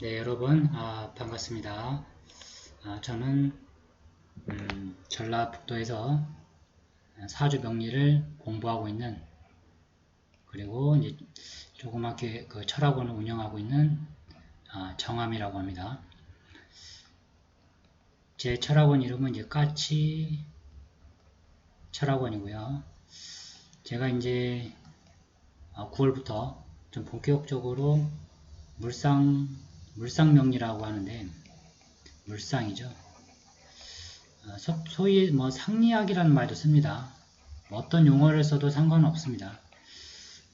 네, 여러분, 아, 반갑습니다. 아, 저는, 음, 전라북도에서 사주 명리를 공부하고 있는, 그리고 이제 조그맣게 그 철학원을 운영하고 있는 아, 정함이라고 합니다. 제 철학원 이름은 이제 까치 철학원이고요. 제가 이제 9월부터 좀 본격적으로 물상 물상명리라고 하는데 물상이죠. 어, 소, 소위 뭐 상리학이라는 말도 씁니다. 뭐 어떤 용어를 써도 상관은 없습니다.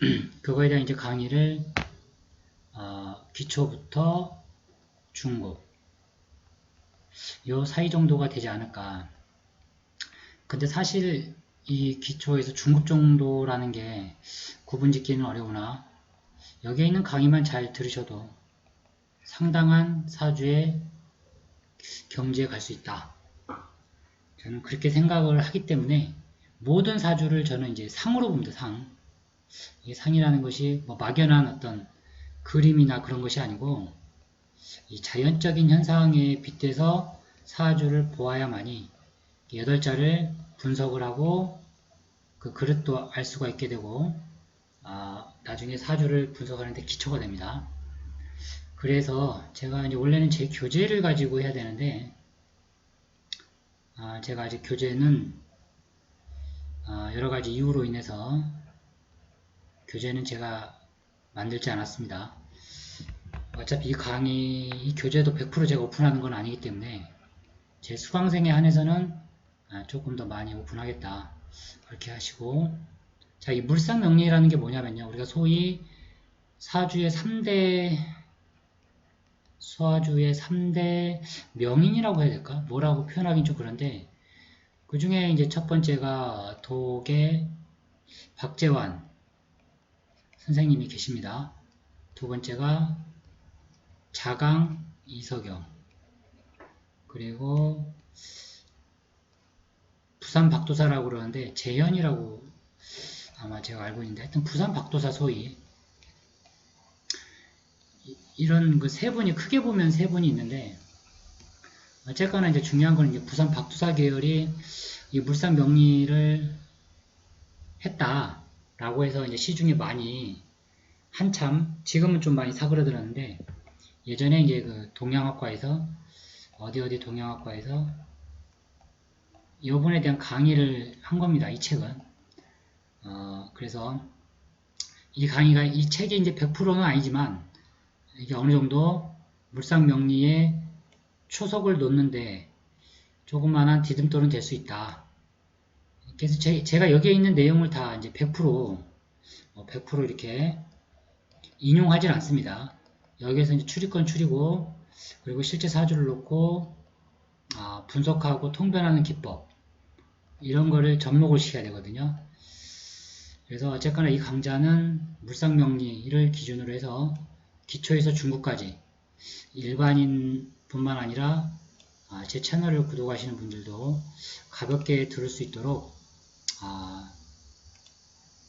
그거에 대한 이제 강의를 어, 기초부터 중급 요 사이 정도가 되지 않을까. 근데 사실 이 기초에서 중급 정도라는 게 구분 짓기는 어려우나 여기에 있는 강의만 잘 들으셔도 상당한 사주의 경지에 갈 수 있다. 저는 그렇게 생각을 하기 때문에 모든 사주를 저는 이제 상으로 봅니다. 상. 이 상이라는 것이 뭐 막연한 어떤 그림이나 그런 것이 아니고 이 자연적인 현상에 빗대서 사주를 보아야만이 여덟 자를 분석을 하고 그 그릇도 알 수가 있게 되고 아, 나중에 사주를 분석하는데 기초가 됩니다. 그래서 제가 이제 원래는 제 교재를 가지고 해야 되는데 아, 제가 아직 교재는 아, 여러 가지 이유로 인해서 교재는 제가 만들지 않았습니다. 어차피 이 강의, 이 교재도 100% 제가 오픈하는 건 아니기 때문에 제 수강생에 한해서는 아, 조금 더 많이 오픈하겠다. 그렇게 하시고 자, 이 물상명리라는 게 뭐냐면요. 우리가 소위 사주의 3대 수화주의 3대 명인이라고 해야 될까? 뭐라고 표현하긴 좀 그런데 그 중에 이제 첫 번째가 독의 박재환 선생님이 계십니다. 두 번째가 자강 이석영 그리고 부산 박도사라고 그러는데 재현이라고 아마 제가 알고 있는데 하여튼 부산 박도사 소위 이런 그 세 분이 크게 보면 세 분이 있는데 어쨌거나 이제 중요한 건 이제 부산 박두사 계열이 이 물산 명리를 했다라고 해서 이제 시중에 많이 한참 지금은 좀 많이 사그러들었는데 예전에 이제 그 동양학과에서 어디 어디 동양학과에서 이 부분에 대한 강의를 한 겁니다. 이 책은 어, 그래서 이 강의가 이 책이 이제 100%는 아니지만 이게 어느 정도 물상 명리에 초석을 놓는데 조그만한 디딤돌은 될 수 있다. 그래서 제, 가 여기에 있는 내용을 다 이제 100% 100%뭐 이렇게 인용하진 않습니다. 여기에서 이제 추리건 추리고 그리고 실제 사주를 놓고 아, 분석하고 통변하는 기법 이런 거를 접목을 시켜야 되거든요. 그래서 어쨌거나 이 강좌는 물상명리를 기준으로 해서 기초에서 중국까지 일반인 뿐만 아니라 아, 제 채널을 구독하시는 분들도 가볍게 들을 수 있도록 아,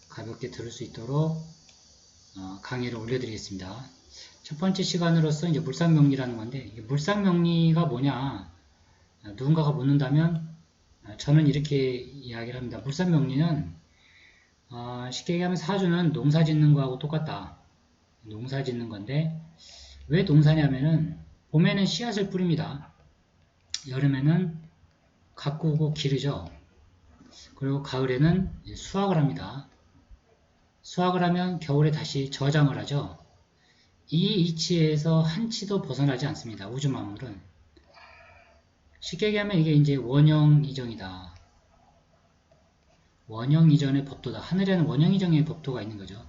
가볍게 들을 수 있도록 어, 강의를 올려드리겠습니다. 첫 번째 시간으로서 이제 물상명리라는 건데 물상명리가 뭐냐 아, 누군가가 묻는다면 저는 이렇게 이야기를 합니다. 물상명리는 어, 쉽게 얘기하면 사주는 농사 짓는 거하고 똑같다. 농사 짓는 건데 왜 농사냐면은 봄에는 씨앗을 뿌립니다. 여름에는 가꾸고 기르죠. 그리고 가을에는 수확을 합니다. 수확을 하면 겨울에 다시 저장을 하죠. 이 이치에서 한치도 벗어나지 않습니다. 우주 만물은. 쉽게 얘기하면 이게 이제 원형 이정이다. 원형 이전의 법도다. 하늘에는 원형 이정의 법도가 있는 거죠.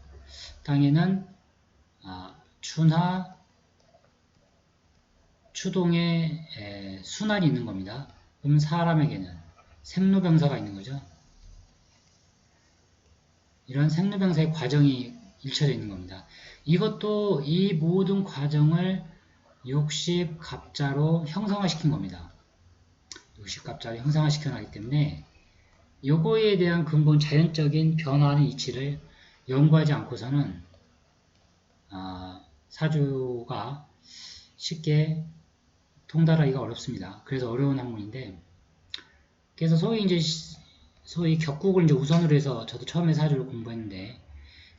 땅에는 아, 춘하, 추동의 에, 순환이 있는 겁니다. 그럼 사람에게는 생로병사가 있는 거죠. 이런 생로병사의 과정이 일처져 있는 겁니다. 이것도 이 모든 과정을 60갑자로 형상화시킨 겁니다. 60갑자로 형상화시켜 놨기 때문에 요거에 대한 근본 자연적인 변화하는 이치를 연구하지 않고서는 아, 사주가 쉽게 통달하기가 어렵습니다. 그래서 어려운 학문인데 그래서 소위 이제 시- 소위 격국을 이제 우선으로 해서 저도 처음에 사주를 공부했는데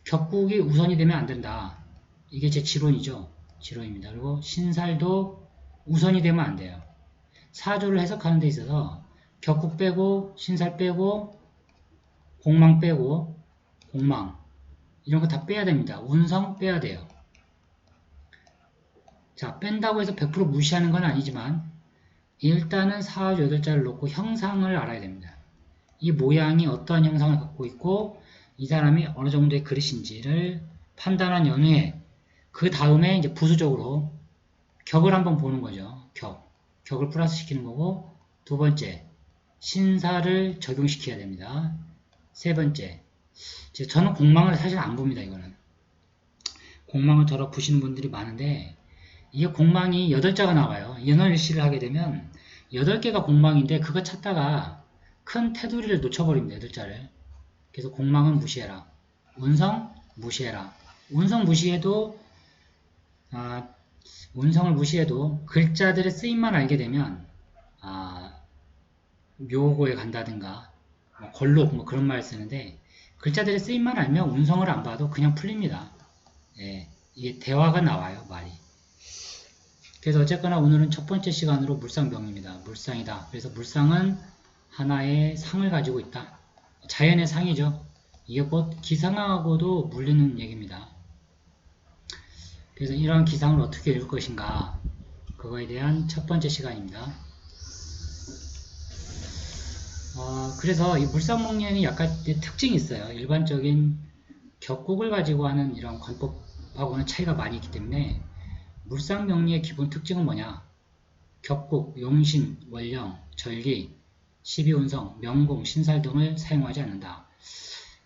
격국이 우선이 되면 안 된다. 이게 제 지론이죠. 지론입니다. 그리고 신살도 우선이 되면 안 돼요. 사주를 해석하는 데 있어서 격국 빼고 신살 빼고 공망 빼고 공망 이런 거 다 빼야 됩니다. 운성 빼야 돼요. 자, 뺀다고 해서 100% 무시하는 건 아니지만 일단은 사주 8자를 놓고 형상을 알아야 됩니다. 이 모양이 어떠한 형상을 갖고 있고 이 사람이 어느 정도의 그릇인지를 판단한 연후에 그 다음에 이제 부수적으로 격을 한번 보는 거죠. 격. 격을 플러스 시키는 거고 두 번째 신사를 적용시켜야 됩니다. 세 번째 저는 공망을 사실 안 봅니다. 이거는 공망을 저러 보시는 분들이 많은데 이게 공망이 8자가 나와요. 연월일시를 하게 되면 8개가 공망인데 그거 찾다가 큰 테두리를 놓쳐버립니다. 8자를. 그래서 공망은 무시해라. 운성 무시해라. 운성 무시해도 아, 운성을 무시해도 글자들의 쓰임만 알게 되면 아, 묘고에 간다든가 뭐 걸록 뭐 그런 말 쓰는데 글자들의 쓰임만 알면 운성을 안 봐도 그냥 풀립니다. 예, 이게 대화가 나와요 말이. 그래서 어쨌거나 오늘은 첫 번째 시간으로 물상병입니다. 물상이다. 그래서 물상은 하나의 상을 가지고 있다. 자연의 상이죠. 이게 곧 기상하고도 물리는 얘기입니다. 그래서 이러한 기상을 어떻게 읽을 것인가 그거에 대한 첫 번째 시간입니다. 어, 그래서 이 물상목련이 약간 특징이 있어요. 일반적인 격국을 가지고 하는 이런 관법하고는 차이가 많이 있기 때문에 물상명리의 기본 특징은 뭐냐? 격국, 용신, 원령, 절기, 십이운성, 명공, 신살 등을 사용하지 않는다.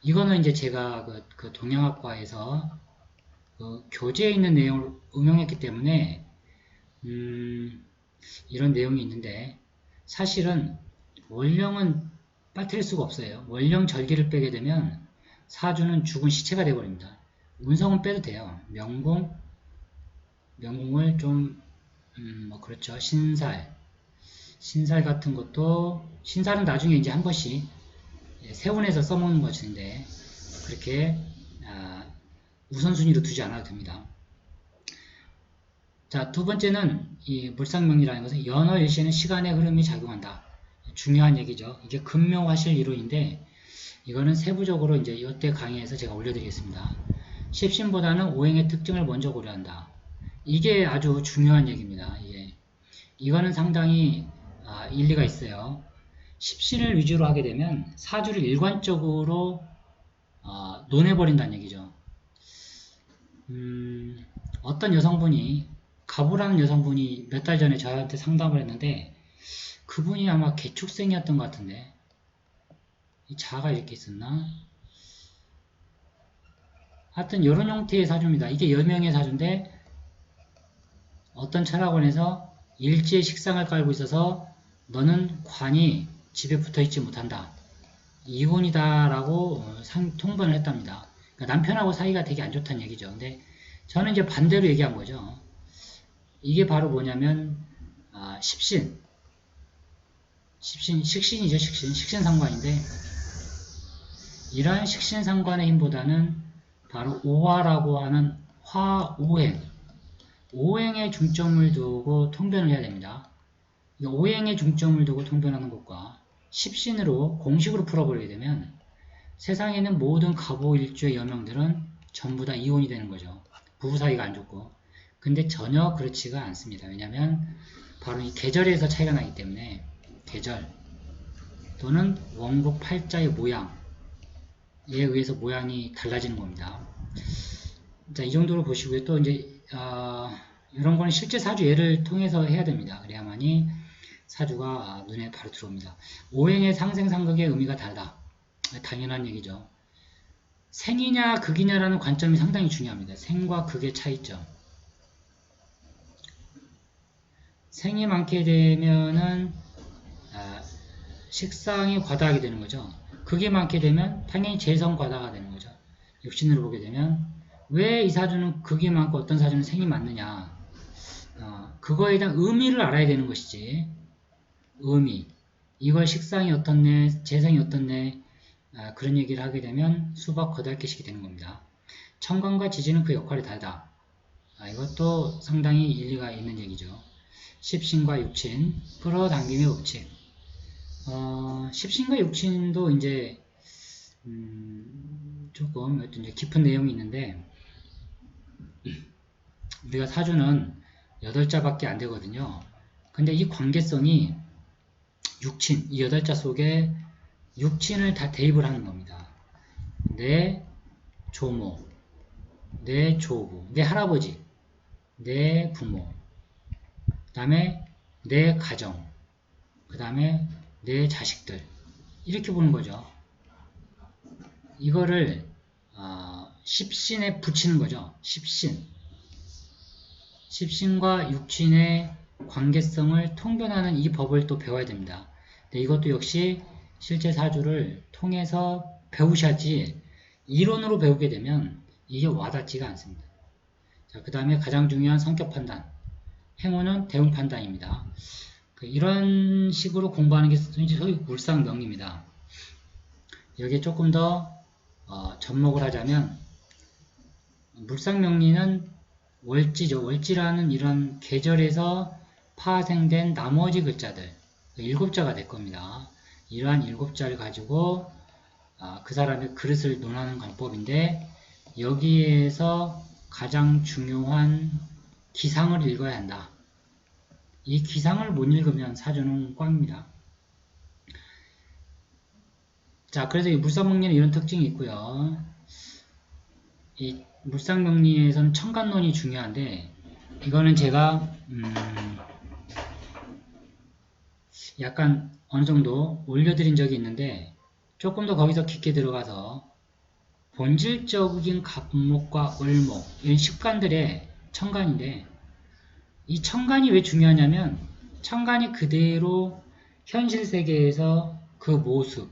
이거는 이제 제가 그, 그 동양학과에서 그 교재에 있는 내용을 응용했기 때문에 음, 이런 내용이 있는데 사실은 원령은 빠뜨릴 수가 없어요. 원령 절기를 빼게 되면 사주는 죽은 시체가 되어버립니다. 운성은 빼도 돼요. 명공, 명공을 좀, 음, 뭐, 그렇죠. 신살. 신살 같은 것도, 신살은 나중에 이제 한 번씩, 예, 세운에서 써먹는 것인데, 그렇게, 아, 우선순위로 두지 않아도 됩니다. 자, 두 번째는 이 물상명리라는 것은 연어일시에는 시간의 흐름이 작용한다. 중요한 얘기죠. 이게 근묘화실 이론인데, 이거는 세부적으로 이제 이때 강의에서 제가 올려드리겠습니다. 십신보다는 오행의 특징을 먼저 고려한다. 이게 아주 중요한 얘기입니다. 이게. 이거는 상당히 아, 일리가 있어요. 십신을 위주로 하게 되면 사주를 일관적으로 아, 논해버린다는 얘기죠. 음, 어떤 여성분이 가부라는 여성분이 몇 달 전에 저한테 상담을 했는데 그분이 아마 개축생이었던 것 같은데 이 자가 이렇게 있었나? 하여튼 이런 형태의 사주입니다. 이게 여명의 사주인데 어떤 철학원에서 일지의 식상을 깔고 있어서 너는 관이 집에 붙어있지 못한다. 이혼이다 라고 어, 상, 통번을 했답니다. 그러니까 남편하고 사이가 되게 안 좋다는 얘기죠. 근데 저는 이제 반대로 얘기한 거죠. 이게 바로 뭐냐면 아, 십신, 십신, 식신이죠, 식신, 식신상관인데 이러한 식신상관의 힘보다는 바로 오화라고 하는 화오행, 오행에 중점을 두고 통변을 해야 됩니다. 이 오행에 중점을 두고 통변하는 것과 십신으로 공식으로 풀어버리게 되면 세상에 있는 모든 가보일주의 여명들은 전부 다 이혼이 되는 거죠. 부부 사이가 안 좋고. 근데 전혀 그렇지가 않습니다. 왜냐하면 바로 이 계절에서 차이가 나기 때문에 계절 또는 원국 팔자의 모양에 의해서 모양이 달라지는 겁니다. 자, 이 정도로 보시고요. 또 이제 어, 이런 거는 실제 사주 예를 통해서 해야 됩니다. 그래야만이 사주가 눈에 바로 들어옵니다. 오행의 상생상극의 의미가 다르다. 당연한 얘기죠. 생이냐 극이냐라는 관점이 상당히 중요합니다. 생과 극의 차이점. 생이 많게 되면은 아, 식상이 과다하게 되는 거죠. 극이 많게 되면 당연히 재성 과다가 되는 거죠. 육신으로 보게 되면 왜 이 사주는 극이 많고 어떤 사주는 생이 많느냐? 어, 그거에 대한 의미를 알아야 되는 것이지. 의미. 이걸 식상이 어떻네, 재생이 어떻네, 아, 그런 얘기를 하게 되면 수박 거달기식이 되는 겁니다. 청간과 지지는 그 역할이 다르다. 아, 이것도 상당히 일리가 있는 얘기죠. 십신과 육친, 끌어당김의 법칙. 어, 십신과 육친도 이제, 음, 조금 어떤 이제 깊은 내용이 있는데, 우리가 사주는 8자밖에 안 되거든요. 근데 이 관계성이 육친, 이 8자 속에 육친을 다 대입을 하는 겁니다. 내 조모, 내 조부, 내 할아버지, 내 부모, 그 다음에 내 가정, 그 다음에 내 자식들 이렇게 보는 거죠. 이거를 어, 십신에 붙이는 거죠. 십신. 십신과 육신의 관계성을 통변하는 이 법을 또 배워야 됩니다. 네, 이것도 역시 실제 사주를 통해서 배우셔야지 이론으로 배우게 되면 이게 와닿지가 않습니다. 자, 그 다음에 가장 중요한 성격 판단. 행운은 대응 판단입니다. 그 이런 식으로 공부하는 게 소위 물상명리입니다. 여기에 조금 더 어, 접목을 하자면 물상명리는 월지죠. 월지라는 이런 계절에서 파생된 나머지 글자들 그 일곱 자가 될 겁니다. 이러한 일곱 자를 가지고 아, 그 사람의 그릇을 논하는 관법인데 여기에서 가장 중요한 기상을 읽어야 한다. 이 기상을 못 읽으면 사주는 꽝입니다. 자, 그래서 이 물상명리는 이런 특징이 있고요. 이 물상명리에서는 청간론이 중요한데 이거는 제가 음, 약간 어느 정도 올려드린 적이 있는데 조금 더 거기서 깊게 들어가서 본질적인 갑목과 을목 이런 식관들의 청간인데 이 청간이 왜 중요하냐면 청간이 그대로 현실 세계에서 그 모습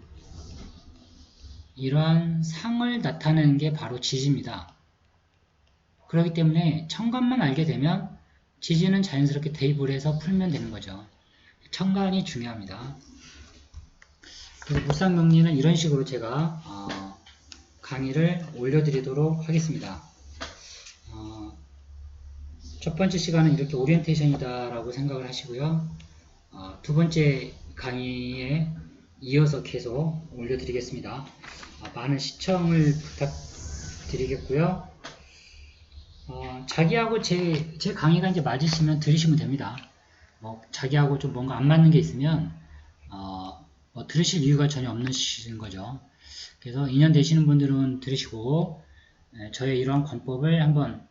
이러한 상을 나타내는 게 바로 지지입니다. 그렇기 때문에 청간만 알게 되면 지지는 자연스럽게 대입을 해서 풀면 되는 거죠. 청간이 중요합니다. 그래서 물상명리는 이런 식으로 제가 어, 강의를 올려드리도록 하겠습니다. 어, 첫 번째 시간은 이렇게 오리엔테이션이다라고 생각을 하시고요. 어, 두 번째 강의에 이어서 계속 올려드리겠습니다. 아, 많은 시청을 부탁드리겠고요. 어, 자기하고 제, 제 강의가 이제 맞으시면 들으시면 됩니다. 뭐, 자기하고 좀 뭔가 안 맞는 게 있으면, 어, 뭐 들으실 이유가 전혀 없는 거죠. 그래서 2년 되시는 분들은 들으시고, 에, 저의 이러한 관법을 한번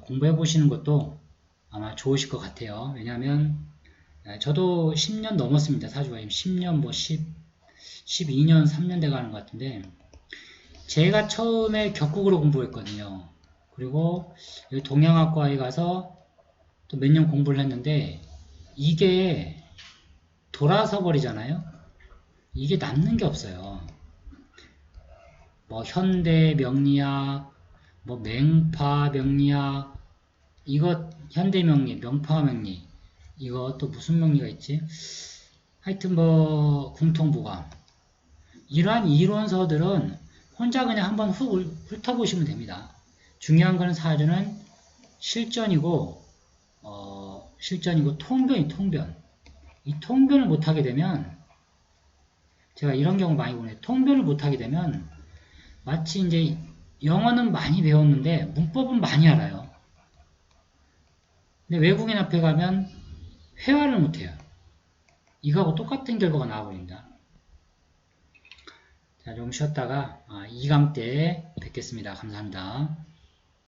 공부해 보시는 것도 아마 좋으실 것 같아요. 왜냐하면, 에, 저도 10년 넘었습니다. 사주가 10년, 뭐 10, 12년, 3년 돼 가는 것 같은데, 제가 처음에 격국으로 공부했거든요. 그리고 동양학과에 가서 또 몇 년 공부를 했는데 이게 돌아서 버리잖아요. 이게 남는 게 없어요. 뭐 현대 명리학, 뭐 맹파 명리학, 이거 현대 명리, 명파 명리, 이거 또 무슨 명리가 있지? 하여튼 뭐 궁통보감 이러한 이론서들은 혼자 그냥 한번 훑, 훑어보시면 됩니다. 중요한 거는 사주는 실전이고 어, 실전이고 통변이 통변. 이 통변을 못하게 되면 제가 이런 경우 많이 보네요. 통변을 못하게 되면 마치 이제 영어는 많이 배웠는데 문법은 많이 알아요. 근데 외국인 앞에 가면 회화를 못해요. 이거하고 똑같은 결과가 나와버립니다. 자, 좀 쉬었다가 2강 때 뵙겠습니다. 감사합니다.